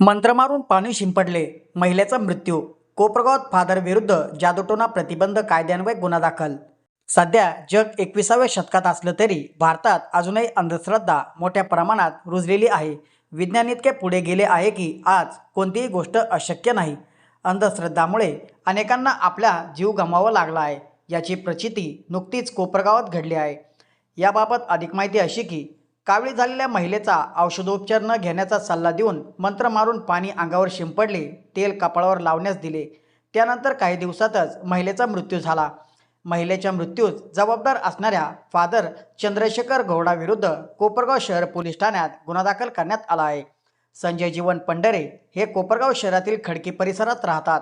मंत्र मारून पाणी शिंपडले. महिलेचा मृत्यू. कोपरगावात फादर विरुद्ध जादूटोना प्रतिबंध कायद्यान्वये गुन्हा दाखल. सध्या जग एकविसाव्या शतकात असलं तरी भारतात अजूनही अंधश्रद्धा मोठ्या प्रमाणात रुजलेली आहे. विज्ञान इतके पुढे गेले आहे की आज कोणतीही गोष्ट अशक्य नाही. अंधश्रद्धामुळे अनेकांना आपला जीव गमावा लागला आहे. याची प्रचिती नुकतीच कोपरगावात घडली आहे. याबाबत अधिक माहिती अशी की कावळी झालेल्या महिलेचा औषधोपचार न घेण्याचा सल्ला देऊन मंत्र मारून पाणी अंगावर शिंपडले तेल कपाळावर लावण्यास दिले. त्यानंतर काही दिवसातच महिलेचा मृत्यू झाला. महिलेच्या मृत्यूस जबाबदार असणाऱ्या फादर चंद्रशेखर गौडाविरुद्ध कोपरगाव शहर पोलीस ठाण्यात गुन्हा दाखल करण्यात आला आहे. संजय जीवन पंढरे हे कोपरगाव शहरातील खडकी परिसरात राहतात.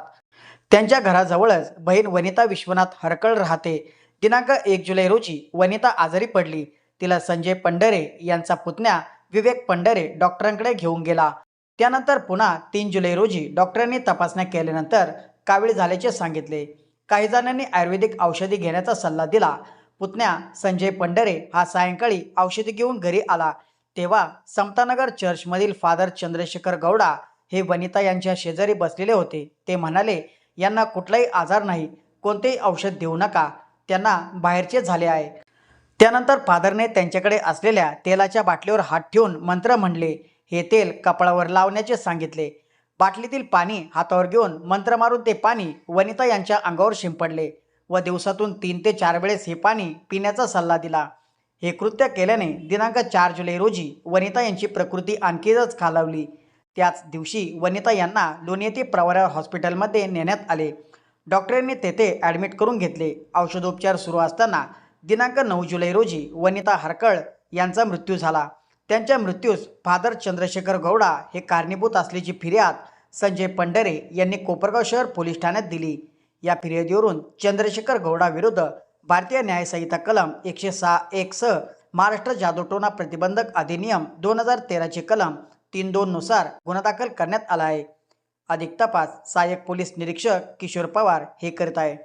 त्यांच्या घराजवळच बहीण वनिता विश्वनाथ हरकळ राहते. दिनांक एक जुलै रोजी वनिता आजारी पडली. तिला संजय पंढरे यांचा पुतण्या विवेक पंढरे डॉक्टरांकडे घेऊन गेला. त्यानंतर पुन्हा तीन जुलै रोजी डॉक्टरांनी तपासण्या केल्यानंतर कावीळ झाल्याचे सांगितले. काही जणांनी आयुर्वेदिक औषधी घेण्याचा सल्ला दिला. पुतण्या संजय पंढरे हा सायंकाळी औषधी घेऊन घरी आला. तेव्हा समतानगर चर्चमधील फादर चंद्रशेखर गौडा हे वनिता यांच्या शेजारी बसलेले होते. ते म्हणाले यांना कुठलाही आजार नाही. कोणतेही औषध देऊ नका. त्यांना बाहेरचे झाले आहे. त्यानंतर फादरने त्यांच्याकडे असलेल्या तेलाच्या बाटलीवर हात ठेवून मंत्र म्हणले हे तेल कपाळावर लावण्याचे सांगितले. बाटलीतील पाणी हातावर घेऊन मंत्र मारून ते पाणी वनिता यांच्या अंगावर शिंपडले व दिवसातून तीन ते चार वेळेस हे पाणी पिण्याचा सल्ला दिला. हे कृत्य केल्याने दिनांक चार जुलै रोजी वनिता यांची प्रकृती आणखीनच खालावली. त्याच दिवशी वनिता यांना लोणी येथे प्रवरा हॉस्पिटलमध्ये नेण्यात आले. डॉक्टरांनी तेथे ॲडमिट करून घेतले. औषधोपचार सुरू असताना दिनांक नऊ जुलै रोजी वनिता हरकळ यांचा मृत्यू झाला. त्यांच्या मृत्यूस फादर चंद्रशेखर गौडा हे कारणीभूत असल्याची फिर्याद संजय पंढरे यांनी कोपरगाव शहर पोलीस ठाण्यात दिली. या फिर्यादीवरून चंद्रशेखर गौडा विरुद्ध भारतीय न्यायसंहिता कलम एकशे सहा एक स महाराष्ट्र जादूटोना प्रतिबंधक अधिनियम दोन हजार तेराचे कलम तीन दोननुसार गुन्हा दाखल करण्यात आला आहे. अधिक तपास सहाय्यक पोलीस निरीक्षक किशोर पवार हे करत आहे.